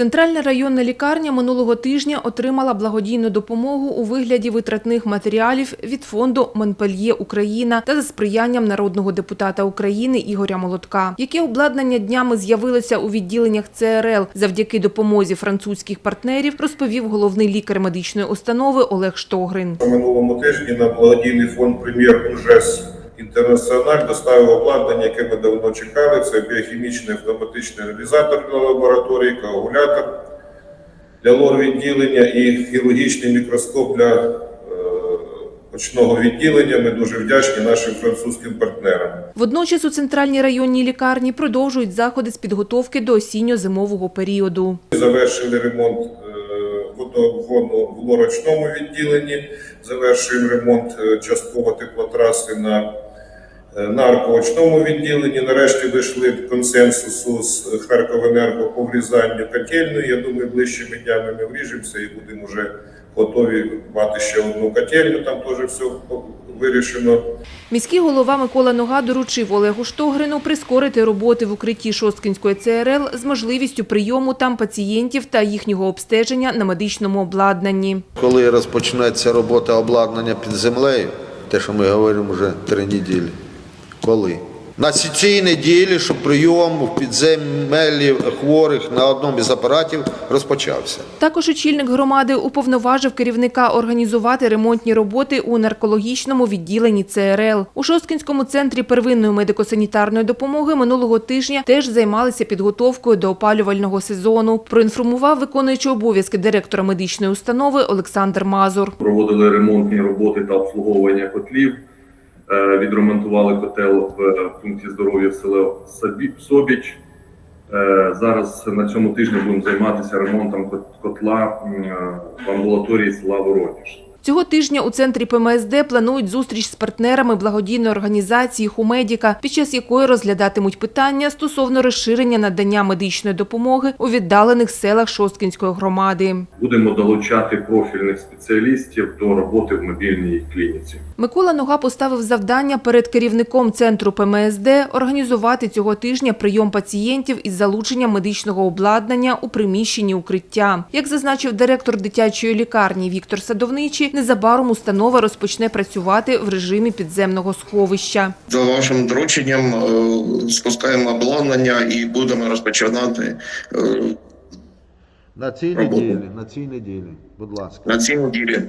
Центральна районна лікарня минулого тижня отримала благодійну допомогу у вигляді витратних матеріалів від фонду Монпельє Україна та за сприянням народного депутата України Ігоря Молотка. Яке обладнання днями з'явилося у відділеннях ЦРЛ завдяки допомозі французьких партнерів, розповів головний лікар медичної установи Олег Штогрин. На минулому тижні на благодійний фонд прем'єр Унжес Інтернаціональ доставив обладнання, яке ми давно чекали. Це біохімічний автоматичний аналізатор для лабораторії, коагулятор для лор-відділення і хірургічний мікроскоп для е, очного відділення. Ми дуже вдячні нашим французьким партнерам. Водночас у центральній районній лікарні продовжують заходи з підготовки до осінньо-зимового періоду. Завершили ремонт е, в лорочному відділенні, завершуємо ремонт е, частково теплотраси на наркоочному відділенні. Нарешті дійшли до консенсусу з Харковенерго по врізанню котельної. Я думаю, ближчими днями ми вріжемося і будемо вже готові мати ще одну котельню. Там теж все вирішено. Міський голова Микола Нога доручив Олегу Штогрину прискорити роботи в укритті Шосткинської ЦРЛ з можливістю прийому там пацієнтів та їхнього обстеження на медичному обладнанні. Коли розпочнеться робота обладнання під землею, те, що ми говоримо вже три неділі. Коли? На ці- цій неділі, щоб прийом в підземелі хворих на одному із апаратів розпочався. Також очільник громади уповноважив керівника організувати ремонтні роботи у наркологічному відділенні ЦРЛ. У Шосткинському центрі первинної медико-санітарної допомоги минулого тижня теж займалися підготовкою до опалювального сезону. Проінформував виконуючий обов'язки директора медичної установи Олександр Мазур. проводили ремонтні роботи та обслуговування котлів. Е, Відремонтували котел в е, пункті здоров'я село Сабі- Собіч. Е, Зараз на цьому тижні будемо займатися ремонтом котла в амбулаторії села Воронеж. Цього тижня у центрі ПМСД планують зустріч з партнерами благодійної організації «Хумедіка», під час якої розглядатимуть питання стосовно розширення надання медичної допомоги у віддалених селах Шосткінської громади. Будемо долучати профільних спеціалістів до роботи в мобільній клініці. Микола Нога поставив завдання перед керівником центру ПМСД організувати цього тижня прийом пацієнтів із залученням медичного обладнання у приміщенні укриття. Як зазначив директор дитячої лікарні Віктор Садовничий, незабаром установа розпочне працювати в режимі підземного сховища. За вашим дорученням е, спускаємо обладнання і будемо розпочинати е, На цій неділі, на цій неділі, будь ласка. на цій неділі.